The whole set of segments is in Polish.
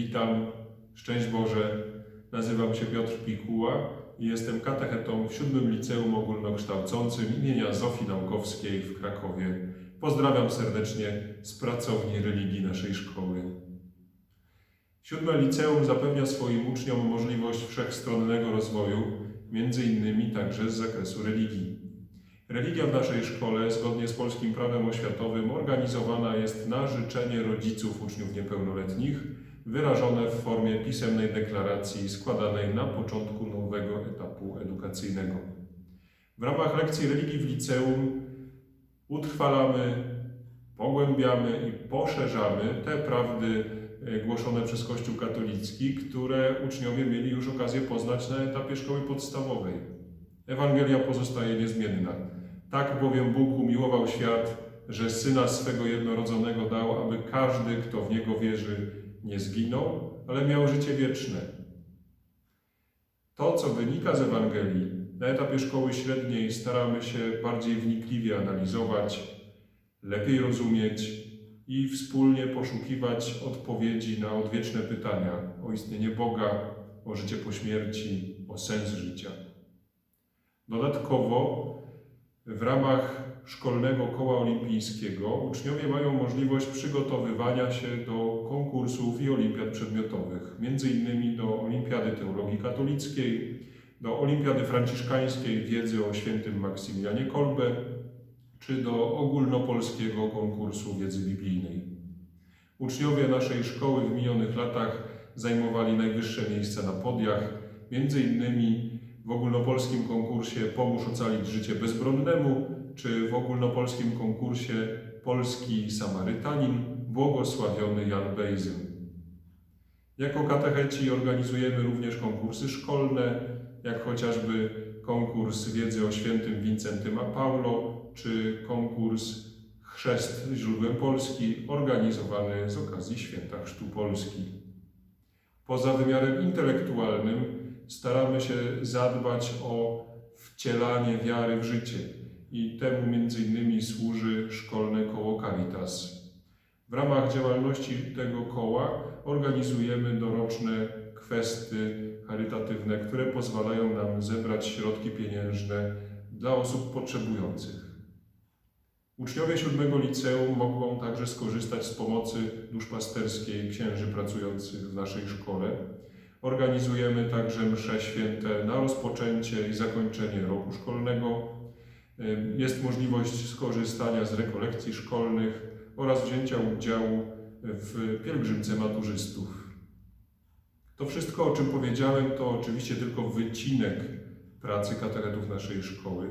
Witam, szczęść Boże. Nazywam się Piotr Pikuła i jestem katechetą w siódmym liceum ogólnokształcącym imienia Zofii Naukowskiej w Krakowie. Pozdrawiam serdecznie z pracowni religii naszej szkoły. Siódme liceum zapewnia swoim uczniom możliwość wszechstronnego rozwoju, między innymi także z zakresu religii. Religia w naszej szkole, zgodnie z polskim prawem oświatowym, organizowana jest na życzenie rodziców uczniów niepełnoletnich, wyrażone w formie pisemnej deklaracji składanej na początku nowego etapu edukacyjnego. W ramach lekcji religii w liceum utrwalamy, pogłębiamy i poszerzamy te prawdy e, głoszone przez Kościół katolicki, które uczniowie mieli już okazję poznać na etapie szkoły podstawowej. Ewangelia pozostaje niezmienna. Tak bowiem Bóg umiłował świat, że Syna swego jednorodzonego dał, aby każdy, kto w Niego wierzy, nie zginął, ale miał życie wieczne. To, co wynika z Ewangelii, na etapie szkoły średniej staramy się bardziej wnikliwie analizować, lepiej rozumieć i wspólnie poszukiwać odpowiedzi na odwieczne pytania o istnienie Boga, o życie po śmierci, o sens życia. Dodatkowo w ramach szkolnego koła olimpijskiego uczniowie mają możliwość przygotowywania się do konkursów i olimpiad przedmiotowych, między innymi do Olimpiady Teologii Katolickiej, do Olimpiady Franciszkańskiej Wiedzy o świętym Maksymilianie Kolbe, czy do ogólnopolskiego konkursu wiedzy biblijnej. Uczniowie naszej szkoły w minionych latach zajmowali najwyższe miejsca na podiach, między innymi w ogólnopolskim konkursie Pomóż ocalić życie bezbronnemu, czy w ogólnopolskim konkursie Polski Samarytanin, błogosławiony Jan Bejzyn. Jako katecheci organizujemy również konkursy szkolne, jak chociażby konkurs wiedzy o świętym Wincentym a Paulo, czy konkurs Chrzest źródłem Polski, organizowany z okazji Święta Chrztu Polski. Poza wymiarem intelektualnym staramy się zadbać o wcielanie wiary w życie i temu między innymi służy szkolne koło Caritas. W ramach działalności tego koła organizujemy doroczne kwesty charytatywne, które pozwalają nam zebrać środki pieniężne dla osób potrzebujących. Uczniowie siódmego liceum mogą także skorzystać z pomocy duszpasterskiej księży pracujących w naszej szkole. Organizujemy także msze święte na rozpoczęcie i zakończenie roku szkolnego. Jest możliwość skorzystania z rekolekcji szkolnych oraz wzięcia udziału w pielgrzymce maturzystów. To wszystko, o czym powiedziałem, to oczywiście tylko wycinek pracy katechetów naszej szkoły.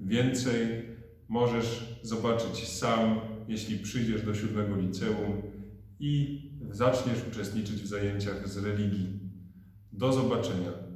Więcej możesz zobaczyć sam, jeśli przyjdziesz do siódmego liceum i zaczniesz uczestniczyć w zajęciach z religii. Do zobaczenia.